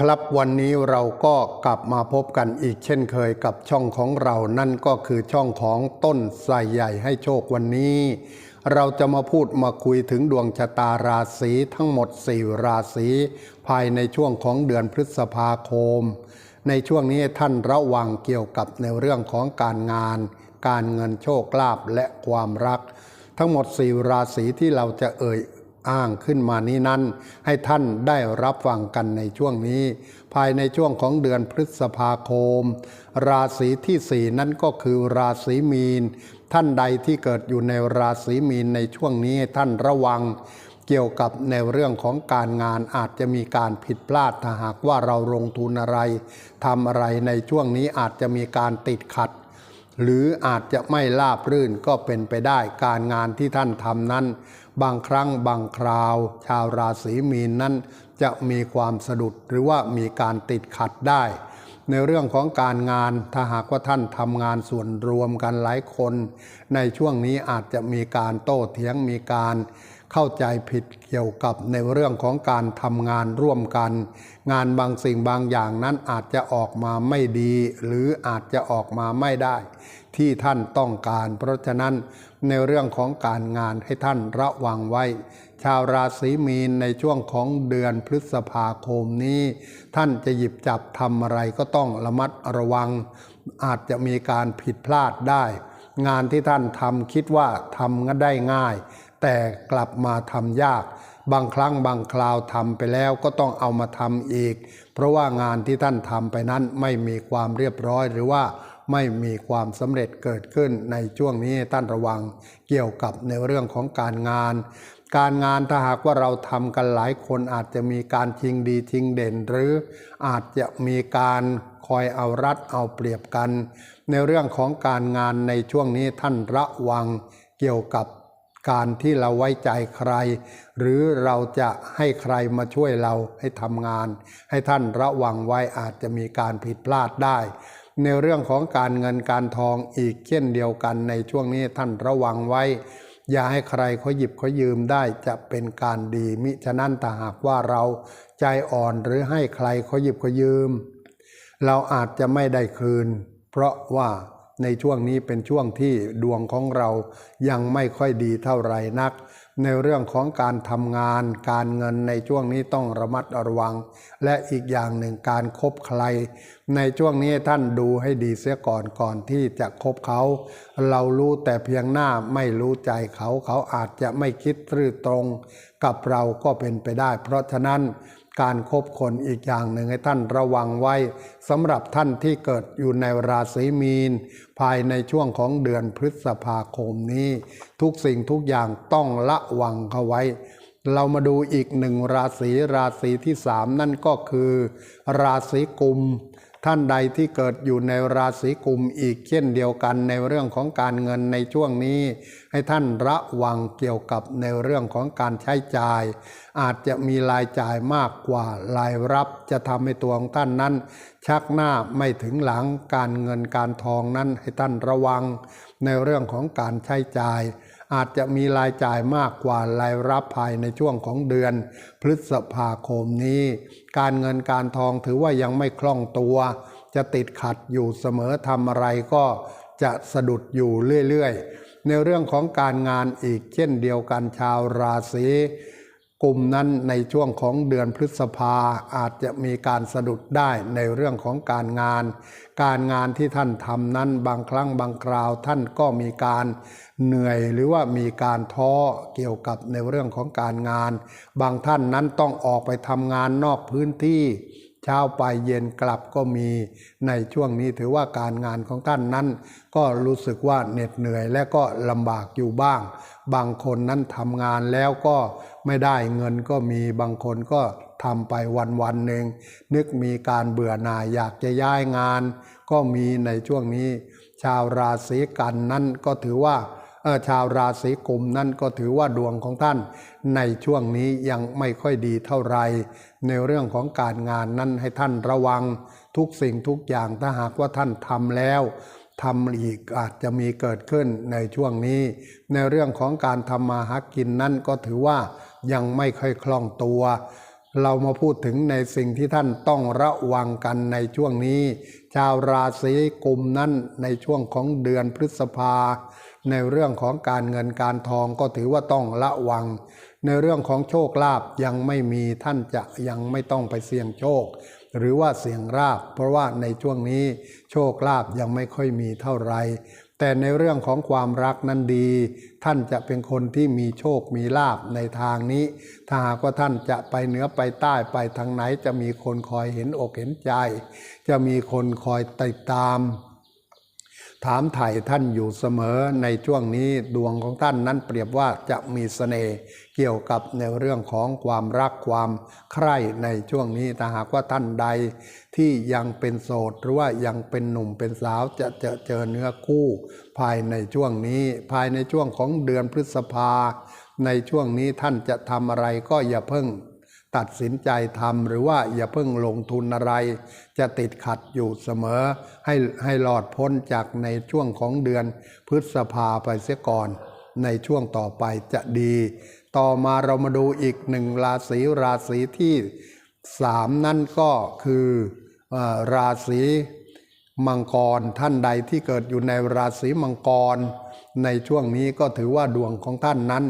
ครับวันนี้เราก็กลับมาพบกันอีกเช่นเคยกับช่องของเรานั่นก็คือช่องของต้นไทรใหญ่ให้โชควันนี้ เราจะมาพูดมาคุยถึงดวงชะตาราศีทั้งหมด 4 ราศีภายในช่วงของเดือนพฤษภาคม ในช่วงนี้ท่านระวังเกี่ยวกับในเรื่องของการงาน การเงินโชคลาภและความรัก ทั้งหมด 4 ราศีที่เราจะเอ่ย อ้างขึ้นมานี้นั้น ให้ท่านได้รับฟังกันในช่วงนี้ ภายในช่วงของเดือนพฤษภาคม ราศีที่สี่นั้นก็คือราศีมีน ท่านใดที่เกิดอยู่ในราศีมีนในช่วงนี้ท่านระวัง เกี่ยวกับในเรื่องของการงานอาจจะมีการผิดพลาดถ้าหากว่าเราลงทุนอะไรทำอะไรในช่วงนี้อาจจะมีการติดขัด หรืออาจจะไม่ราบรื่นก็เป็นไปได้การงานที่ท่านทำนั้น บางครั้งบางคราว ชาวราศีมีนนั้น จะมีความสะดุดหรือว่ามีการติดขัดได้ ในเรื่องของการงานถ้าหากว่าท่านทำงานส่วนรวมกันหลายคน ในช่วงนี้อาจจะมีการโต้เถียงมีการ เข้าใจผิดเกี่ยวกับในเรื่องของการทำงานร่วมกัน งานบางสิ่งบางอย่างนั้นอาจจะออกมาไม่ดี หรืออาจจะออกมาไม่ได้ ที่ท่านต้องการ เพราะฉะนั้นในเรื่องของการงานให้ท่านระวังไว้ ชาวราศีมีนในช่วงของเดือนพฤษภาคมนี้ ท่านจะหยิบจับทำอะไรก็ต้องระมัดระวัง อาจจะมีการผิดพลาดได้ งานที่ท่านทำคิดว่าทำก็ได้ง่าย แต่กลับมาทำยาก บางครั้งบางคราวทำไปแล้วก็ต้องเอามาทำอีก เพราะว่างานที่ท่านทำไปนั้นไม่มีความเรียบร้อยหรือว่าไม่มีความสำเร็จเกิดขึ้นในช่วงนี้ท่านระวังเกี่ยวกับในเรื่องของการงาน การงานถ้าหากว่าเราทำกันหลายคนอาจจะมีการชิงดีชิงเด่น หรืออาจจะมีการคอยเอารัดเอาเปรียบกัน ในเรื่องของการงานในช่วงนี้ท่านระวังเกี่ยวกับ การที่เราไว้ใจใคร หรือเราจะให้ใครมาช่วยเราให้ทำงาน ให้ท่านระวังไว้อาจจะมีการผิดพลาดได้ ในเรื่องของการเงินการทองอีกเช่นเดียวกันในช่วงนี้ท่านระวังไว้ อย่าให้ใครเขาหยิบเขายืมได้จะเป็นการดี มิฉะนั้นถ้าหากว่าเราใจอ่อนหรือให้ใครเขาหยิบเขายืม เราอาจจะไม่ได้คืน เพราะว่า ในช่วงนี้เป็นช่วงที่ดวงของเรายังไม่ค่อยดีเท่าไหร่นัก ในเรื่องของการทำงานการเงินในช่วงนี้ต้องระมัดระวัง และอีกอย่างหนึ่งการครบใคร ในช่วงนี้ท่านดูให้ดีเสียก่อนก่อนที่จะคบเขา เรารู้แต่เพียงหน้าไม่รู้ใจเขาเขาอาจจะไม่คิดตรือตรง กับเราก็เป็นไปได้ เพราะฉะนั้น การครบคนอีกอย่างหนึ่งให้ท่านระวังไว้สำหรับท่านที่เกิดอยู่ในราศีมีน ภายในช่วงของเดือนพฤษภาคมนี้ ทุกสิ่งทุกอย่างต้องละวังเขาไว้ เรามาดูอีกหนึ่งราศีราศีที่สามนั่นก็คือ ราศีกุม ท่านใดที่เกิดอยู่ในราศีกุมอีกเช่นเดียวกันในเรื่องของการเงินในช่วงนี้ ให้ท่านระวังเกี่ยวกับในเรื่องของการใช้จ่าย อาจจะมีรายจ่ายมากกว่ารายรับจะทำให้ตัวของท่านนั้น ชักหน้าไม่ถึงหลังการเงินการทองนั้นให้ท่านระวังในเรื่องของการใช้จ่าย อาจจะมีรายจ่ายมากกว่ารายรับภายในช่วงของเดือน พฤษภาคมนี้ การเงินการทองถือว่ายังไม่คล่องตัว จะติดขัดอยู่เสมอทำอะไรก็จะสะดุดอยู่เรื่อยๆ ในเรื่องของการงานอีกเช่นเดียวกันชาวราศี กลุ่มนั้นในช่วงของเดือนพฤษภาอาจจะมีการสะดุดได้ในเรื่องของการงาน การงานที่ท่านทำนั้นบางครั้งบางคราวท่านก็มีการเหนื่อยหรือว่ามีการท้อเกี่ยวกับในเรื่องของการงาน บางท่านนั้นต้องออกไปทำงานนอกพื้นที่ เช้าไปเย็นกลับก็มีในช่วงนี้ถือว่าการงานของท่านนั้น ก็รู้สึกว่าเหน็ดเหนื่อยและก็ลำบากอยู่บ้าง บางคนนั้นทำงานแล้วก็ไม่ได้เงินก็มีบางคนก็ทำไปวันวันหนึ่งนึกมีการเบื่อหน่ายอยากจะย้ายงาน ก็มีในช่วงนี้ ชาวราศีกันนั้นก็ถือว่า ชาวราศีกุมนั่นก็ถือว่าดวงของท่าน ในช่วงนี้ยังไม่ค่อยดีเท่าไหรในเรื่องของการงานนั้นให้ท่านระวังทุกสิ่งทุกอย่างถ้าหากว่าท่านทำแล้วทำอีกอาจจะมีเกิดขึ้นในช่วงนี้ ในเรื่องของการทำมาหากินนั่นก็ถือว่ายังไม่ค่อยคล่องตัว เรามาพูดถึงในสิ่งที่ท่านต้องระวังกันในช่วงนี้ ชาวราศีกุมนั้นในช่วงของเดือนพฤษภา ในเรื่องของการเงินการทองก็ถือว่าต้องระวัง ในเรื่องของโชคลาภยังไม่มีท่านจะยังไม่ต้องไปเสี่ยงโชค หรือว่าเสี่ยงราบ เพราะว่าในช่วงนี้โชคลาภยังไม่ค่อยมีเท่าไหร่ แต่ในเรื่องของความรักนั้นดี ท่านจะเป็นคนที่มีโชคมีลาบในทางนี้ ถ้าหากว่าท่านจะไปเหนือไปใต้ไปทางไหน จะมีคนคอยเห็นอกเห็นใจ จะมีคนคอยติดตาม ถามไถ่ท่านอยู่เสมอในช่วงนี้ดวงของท่านนั้นเปรียบว่าจะมีเสน่ห์เกี่ยวกับในเรื่องของความรักความใคร่ในช่วงนี้ถ้าหากว่าท่านใดที่ยังเป็นโสดหรือว่ายังเป็นหนุ่มเป็นสาวจะเจอเจอเนื้อคู่ ภายในช่วงนี้ ภายในช่วงของเดือนพฤษภา ในช่วงนี้ท่านจะทำอะไรก็อย่าเพิ่ง ตัดสินใจทำหรือว่าอย่าเพิ่งลงทุนอะไร จะติดขัดอยู่เสมอ ให้ให้หลอดพ้นจากในช่วงของเดือนพฤษภาไปเสียก่อน ในช่วงต่อไปจะดี ต่อมาเรามาดูอีกหนึ่งราศีราศีที่สามนั่นก็คืออราศีมังกรท่านใดที่เกิดอยู่ในราศีมังกร ในช่วงนี้ก็ถือว่าดวงของท่านนั้น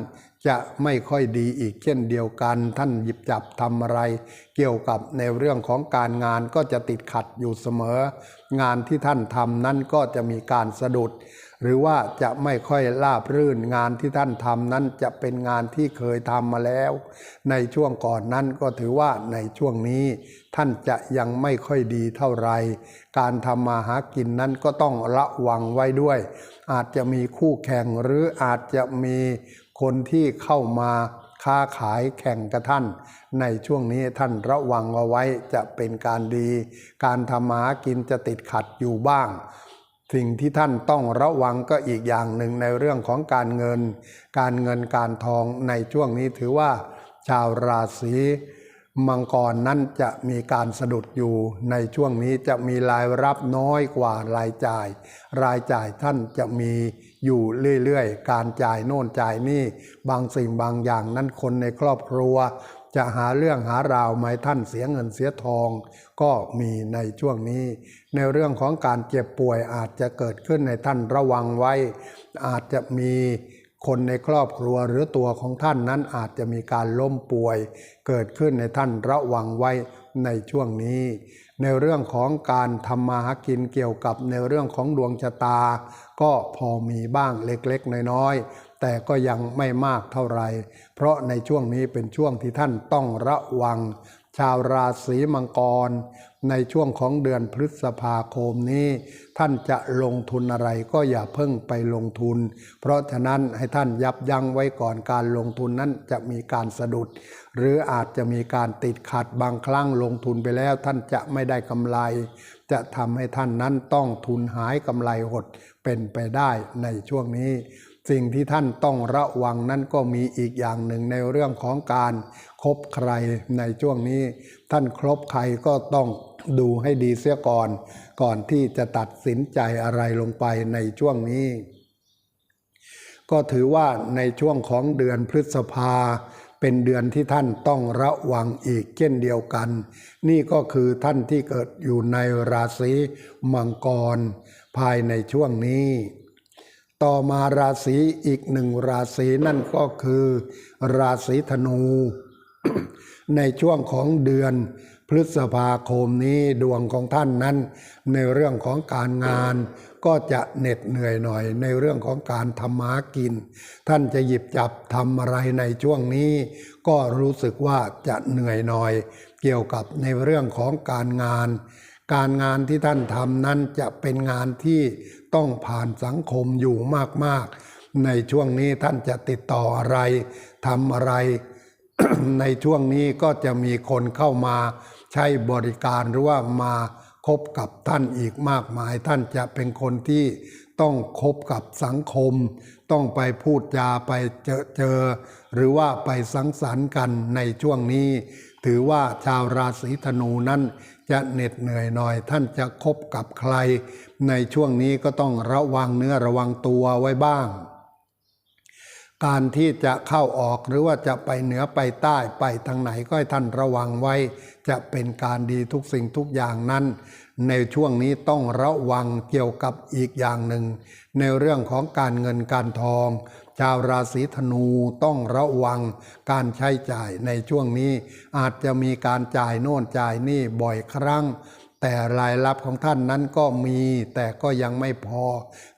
จะไม่ค่อยดีอีกเช่นเดียวกัน ท่านหยิบจับทำอะไร เกี่ยวกับในเรื่องของการงานก็จะติดขัดอยู่เสมอ งานที่ท่านทำนั้นก็จะมีการสะดุด หรือว่าจะไม่ค่อยราบรื่นงานที่ท่านทำนั้นจะเป็นงานที่เคยทำมาแล้ว ในช่วงก่อนนั้นก็ถือว่าในช่วงนี้ ท่านจะยังไม่ค่อยดีเท่าไหรการทำมาหากินนั้นก็ต้องระวังไว้ด้วย อาจจะมีคู่แข่งหรืออาจจะมี คนที่เข้ามาค้าขายแข่งกับท่าน ในช่วงนี้ท่านระวังเอาไว้จะเป็นการดี การทำมาหากินจะติดขัดอยู่บ้าง สิ่งที่ท่านต้องระวังก็อีกอย่างหนึ่งในเรื่องของการเงิน การเงินการทองในช่วงนี้ถือว่า ชาวราศีมังกรนั้นจะมีการสะดุดอยู่ในช่วงนี้จะมีรายรับน้อยกว่ารายจ่าย รายจ่ายท่านจะมี อยู่เรื่อยๆ การจ่ายโน่นจ่ายนี่ บางสิ่งบางอย่างนั้นคนในครอบครัว จะหาเรื่องหาราวไหมท่านเสียเงินเสียทอง ก็มีในช่วงนี้ ในเรื่องของการเจ็บป่วยอาจจะเกิดขึ้นในท่านระวังไว้ อาจจะมีคนในครอบครัวหรือตัวของท่านนั้นอาจจะมีการล้มป่วย เกิดขึ้นในท่านระวังไว้ในช่วงนี้ ในเรื่องของการทำมาหากินเกี่ยวกับในเรื่องของดวงชะตา ก็พอมีบ้างเล็กๆ น้อยๆ แต่ก็ยังไม่มากเท่าไหร่เพราะในช่วงนี้เป็นช่วงที่ท่านต้องระวัง ชาวราศีมังกร ในช่วงของเดือนพฤษภาคมนี้ ท่านจะลงทุนอะไรก็อย่าเพิ่งไปลงทุน เพราะฉะนั้นให้ท่านยับยั้งไว้ก่อนการลงทุนนั้นจะมีการสะดุด หรืออาจจะมีการติดขัดบางครั้งลงทุนไปแล้วท่านจะไม่ได้กำไร จะทำให้ท่านนั้นต้องทุนหายกำไรหดเป็นไปได้ในช่วงนี้ สิ่งที่ท่านต้องระวังนั้นก็มีอีกอย่างหนึ่งในเรื่องของการคบใครในช่วงนี้ ท่านครบใครก็ต้องดูให้ดีเสียก่อน ก่อนที่จะตัดสินใจอะไรลงไปในช่วงนี้ ก็ถือว่าในช่วงของเดือนพฤษภา เป็นเดือนที่ท่านต้องระวังอีกเช่นเดียวกัน นี่ก็คือท่านที่เกิดอยู่ในราศีมังกร ภายในช่วงนี้ ต่อมาราศีอีกหนึ่งราศีนั่นก็คือ ราศีธนู ในช่วงของเดือนพฤษภาคมนี้ดวงของท่านนั้น ในเรื่องของการงาน ก็จะเหน็ดเหนื่อยหน่อยในเรื่องของการทำมากิน ท่านจะหยิบจับทำอะไรในช่วงนี้ ก็รู้สึกว่าจะเหนื่อยหน่อย เกี่ยวกับในเรื่องของการงาน การงานที่ท่านทำนั้นจะเป็นงานที่ต้องผ่านสังคมอยู่มากๆ ในช่วงนี้ท่านจะติดต่ออะไรทำอะไร ในช่วงนี้ก็จะมีคนเข้ามาใช้บริการหรือว่ามา คบกับท่านอีกมากมาย ท่านจะเป็นคนที่ต้องคบกับสังคม ต้องไปพูดจาไปเจอเจอ หรือว่าไปสังสรรค์กันในช่วงนี้ ถือว่าชาวราศีธนูนั้นจะเหน็ดเหนื่อยหน่อย ท่านจะคบกับใคร ในช่วงนี้ก็ต้องระวังเนื้อระวังตัวไว้บ้าง การที่จะเข้าออกหรือว่าจะไปเหนือไปใต้ไปทางไหนก็ให้ท่านระวังไว้ จะเป็นการดีทุกสิ่งทุกอย่างนั้น ในช่วงนี้ต้องระวังเกี่ยวกับอีกอย่างหนึ่ง ในเรื่องของการเงินการทอง ชาวราศีธนูต้องระวังการใช้จ่ายในช่วงนี้ อาจจะมีการจ่ายโน่นจ่ายนี่บ่อยครั้งแต่รายรับของท่านนั้นก็มี แต่ก็ยังไม่พอ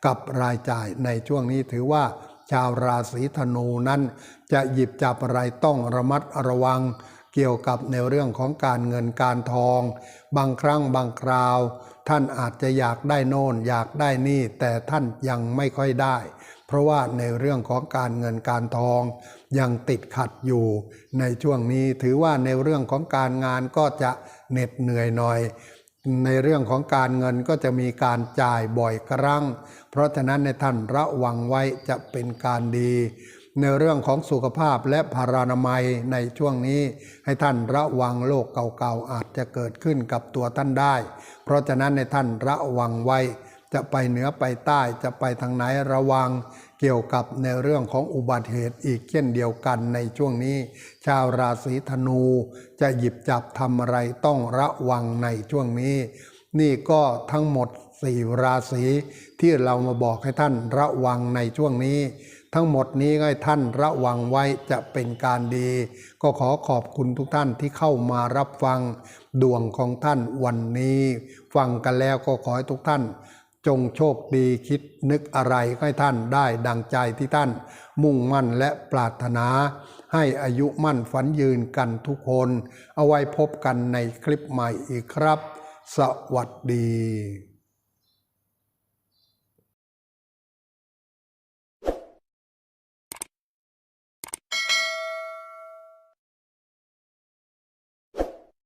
กับรายจ่ายในช่วงนี้ถือว่า ชาวราศีธนูนั้น จะหยิบจับอะไรต้องระมัดระวัง เกี่ยวกับในเรื่องของการเงินการทอง บางครั้งบางคราว ท่านอาจจะอยากได้โน่นอยากได้นี่ แต่ท่านยังไม่ค่อยได้ เพราะว่าในเรื่องของการเงินการทอง ยังติดขัดอยู่ ในช่วงนี้ถือว่าในเรื่องของการงานก็จะเหน็ดเหนื่อยหน่อย ในเรื่องของการเงินก็จะมีการจ่ายบ่อยครั้ง เพราะฉะนั้นในท่านระวังไว้จะเป็นการดี ในเรื่องของสุขภาพและพารานามัยในช่วงนี้ ให้ท่านระวังโรคเก่าๆอาจจะเกิดขึ้นกับตัวท่านได้ เพราะฉะนั้นในท่านระวังไว้ จะไปเหนือไปใต้จะไปทางไหนระวังเกี่ยวกับในเรื่องของอุบัติเหตุอีกเช่นเดียวกันในช่วงนี้ ชาวราศีธนูจะหยิบจับทำอะไรต้องระวังในช่วงนี้ นี่ก็ทั้งหมดสี่ราศีที่เรามาบอกให้ท่านระวังในช่วงนี้ ทั้งหมดนี้ให้ท่านระวังไว้จะเป็นการดี ก็ขอขอบคุณทุกท่านที่เข้ามารับฟังดวงของท่านวันนี้ ฟังกันแล้วก็ขอให้ทุกท่าน จงโชคดีคิดนึกอะไรก็ให้ท่านได้ดังใจที่ท่านมุ่งมั่นและปรารถนา ให้อายุมั่นฝันยืนกันทุกคน เอาไว้พบกันในคลิปใหม่อีกครับ สวัสดี